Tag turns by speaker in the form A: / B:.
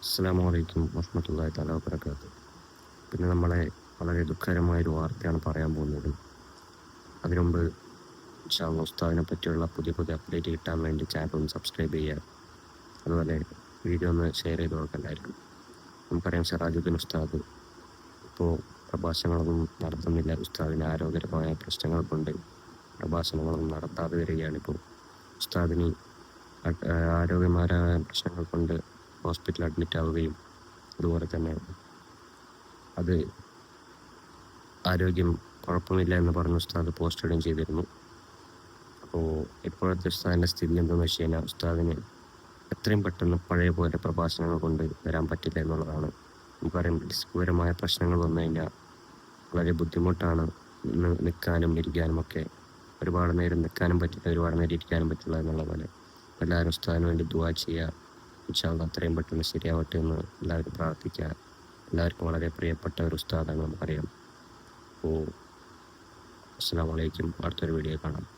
A: അസ്സാം വലൈക്കും വർഹമത്തല്ലാഹി തല വാബർക്കാത്ത് പിന്നെ നമ്മളെ വളരെ ദുഃഖകരമായൊരു വാർത്തയാണ് പറയാൻ പോകുന്നത്. അതിനുമുമ്പ് ഷാ ഉസ്താദിനെ പറ്റിയുള്ള പുതിയ പുതിയ അപ്ഡേറ്റ് കിട്ടാൻ വേണ്ടി ചാനൽ ഒന്ന് സബ്സ്ക്രൈബ് ചെയ്യുക. അതുപോലെ വീഡിയോ ഒന്ന് ഷെയർ ചെയ്ത് കൊടുക്കണ്ടായിരിക്കും നമുക്കറിയാം സിറാജുദ്ദീൻ ഉസ്താദ് ഇപ്പോൾ പ്രഭാഷണങ്ങളൊന്നും നടത്തുന്നില്ല. ഉസ്താദിന് ആരോഗ്യപരമായ പ്രശ്നങ്ങൾ കൊണ്ട് പ്രഭാഷണങ്ങളൊന്നും നടത്താതെ വരികയാണിപ്പോൾ. ഉസ്താദിന് ആരോഗ്യമാരായ പ്രശ്നങ്ങൾ കൊണ്ട് ഹോസ്പിറ്റലിൽ അഡ്മിറ്റ് ആവുകയും അതുപോലെ തന്നെ അത് ആരോഗ്യം കുഴപ്പമില്ല എന്ന് പറഞ്ഞ ഉസ്താദ് പോസ്റ്റ് ഇടുകയും ചെയ്തിരുന്നു. അപ്പോൾ ഇപ്പോഴത്തെ ഉസ്താദിന്റെ സ്ഥിതി എന്താണെന്ന് വെച്ച് കഴിഞ്ഞാൽ ഉസ്താദിന് എത്രയും പെട്ടെന്ന് പഴയ പോലെ പ്രഭാഷണങ്ങൾ കൊണ്ട് വരാൻ പറ്റില്ല എന്നുള്ളതാണ്. നമുക്കറിയാം ഡിസ്കുപരമായ പ്രശ്നങ്ങൾ വന്നു കഴിഞ്ഞാൽ വളരെ ബുദ്ധിമുട്ടാണ് നിൽക്കാനും ഇരിക്കാനും ഒക്കെ ഒരുപാട് നേരം നിൽക്കാനും പറ്റില്ല ഒരുപാട് നേരം ഇരിക്കാനും പറ്റില്ല എന്നുള്ള പോലെ. എല്ലാവരും ഉസ്താദിന് വേണ്ടി ദുവാ ചെയ്യുക ഇൻഷാല്ല അത്രയും പെട്ടെന്ന് ശരിയാവട്ടെ എന്ന് എല്ലാവരും പ്രാർത്ഥിക്കുക. എല്ലാവർക്കും വളരെ പ്രിയപ്പെട്ട ഒരു ഉസ്താദാണ് നമുക്കറിയാം. ഓ അസ്സാം വലൈക്കും അടുത്തൊരു വീഡിയോ കാണാം.